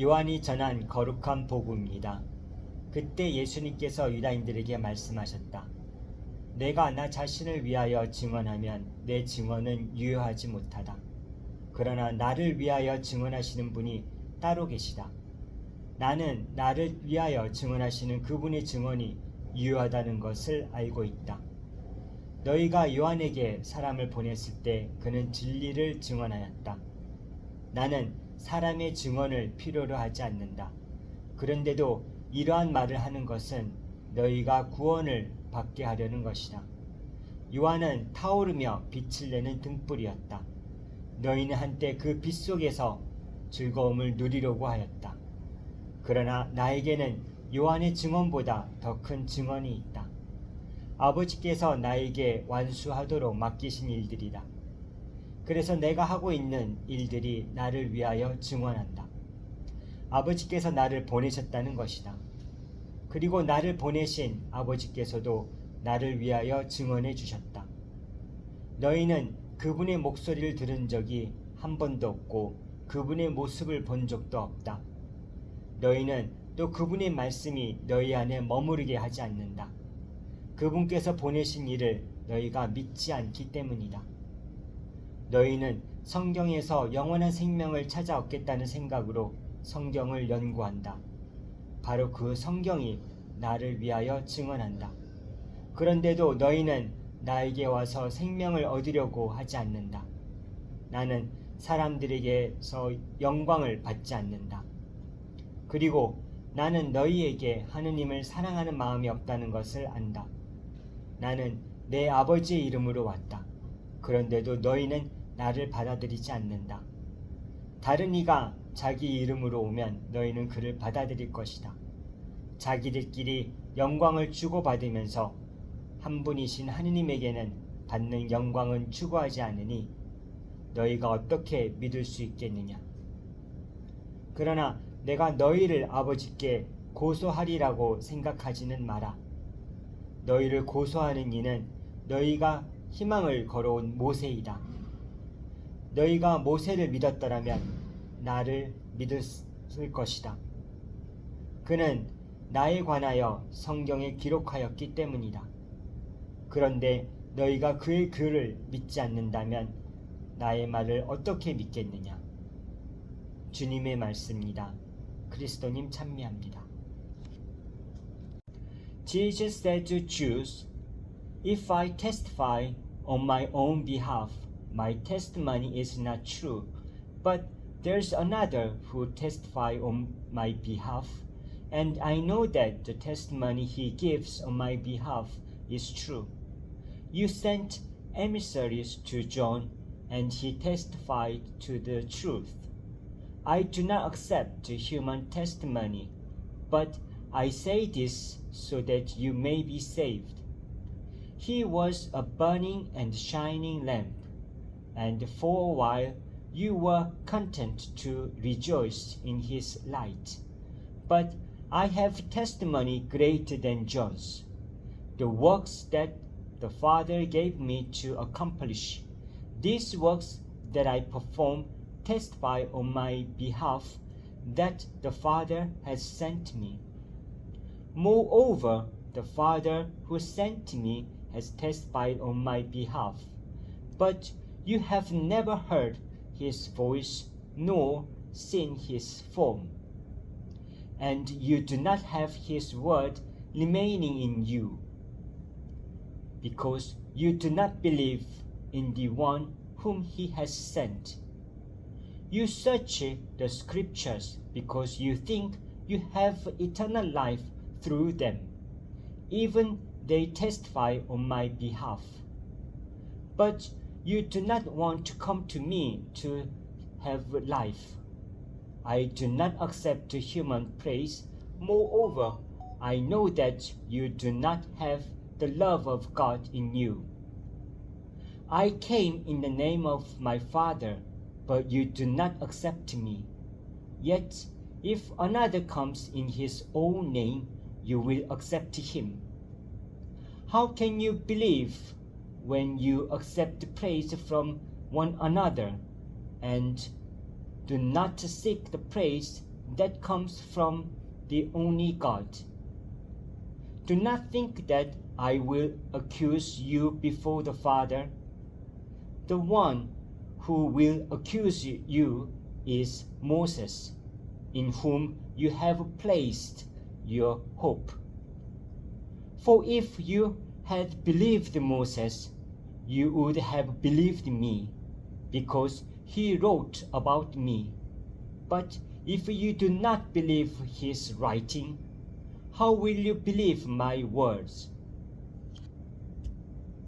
요한이 전한 거룩한 복음입니다. 그때 예수님께서 유다인들에게 말씀하셨다. 내가 나 자신을 위하여 증언하면 내 증언은 유효하지 못하다. 그러나 나를 위하여 증언하시는 분이 따로 계시다. 나는 나를 위하여 증언하시는 그분의 증언이 유효하다는 것을 알고 있다. 너희가 요한에게 사람을 보냈을 때 그는 진리를 증언하였다. 나는 사람의 증언을 필요로 하지 않는다. 그런데도 이러한 말을 하는 것은 너희가 구원을 받게 하려는 것이다. 요한은 타오르며 빛을 내는 등불이었다. 너희는 한때 그 빛 속에서 즐거움을 누리려고 하였다. 그러나 나에게는 요한의 증언보다 더 큰 증언이 있다. 아버지께서 나에게 완수하도록 맡기신 일들이다. 그래서 내가 하고 있는 일들이 나를 위하여 증언한다. 아버지께서 나를 보내셨다는 것이다. 그리고 나를 보내신 아버지께서도 나를 위하여 증언해 주셨다. 너희는 그분의 목소리를 들은 적이 한 번도 없고 그분의 모습을 본 적도 없다. 너희는 또 그분의 말씀이 너희 안에 머무르게 하지 않는다. 그분께서 보내신 일을 너희가 믿지 않기 때문이다. 너희는 성경에서 영원한 생명을 찾아 얻겠다는 생각으로 성경을 연구한다. 바로 그 성경이 나를 위하여 증언한다. 그런데도 너희는 나에게 와서 생명을 얻으려고 하지 않는다. 나는 사람들에게서 영광을 받지 않는다. 그리고 나는 너희에게 하느님을 사랑하는 마음이 없다는 것을 안다. 나는 내 아버지의 이름으로 왔다. 그런데도 너희는 나를 받아들이지 않는다. 다른 이가 자기 이름으로 오면 너희는 그를 받아들일 것이다. 자기들끼리 영광을 주고받으면서 한 분이신 하느님에게는 받는 영광은 추구하지 않으니 너희가 어떻게 믿을 수 있겠느냐? 그러나 내가 너희를 아버지께 고소하리라고 생각하지는 마라. 너희를 고소하는 이는 너희가 희망을 걸어온 모세이다. 너희가 모세를 믿었더라면 나를 믿었을 것이다. 그는 나에 관하여 성경에 기록하였기 때문이다. 그런데 너희가 그의 글을 믿지 않는다면 나의 말을 어떻게 믿겠느냐? 주님의 말씀입니다. 그리스도님 찬미합니다. Jesus said to Jews, If I testify on my own behalf, my testimony is not true. But there's another who testify on my behalf, and I know that the testimony he gives on my behalf is true. You sent emissaries to John, and he testified to the truth. I do not accept the human testimony, but I say this so that you may be saved. He was a burning and shining lamp, and for a while you were content to rejoice in his light. But I have testimony greater than John's. The works that the Father gave me to accomplish, these works that I perform testify on my behalf that the Father has sent me. Moreover, the Father who sent me has testified on my behalf. But you have never heard his voice nor seen his form. And you do not have his word remaining in you, because you do not believe in the one whom he has sent. You search the scriptures because you think you have eternal life through them. Even they testify on my behalf. But you do not want to come to me to have life. I do not accept human praise. Moreover, I know that you do not have the love of God in you. I came in the name of my Father, but you do not accept me. Yet, if another comes in his own name, you will accept him. How can you believe when you accept the praise from one another and do not seek the praise that comes from the only God. Do not think that I will accuse you before the Father. The one who will accuse you is Moses, in whom you have placed your hope. For if you had believed Moses, you would have believed me, because he wrote about me. But if you do not believe his writing, how will you believe my words?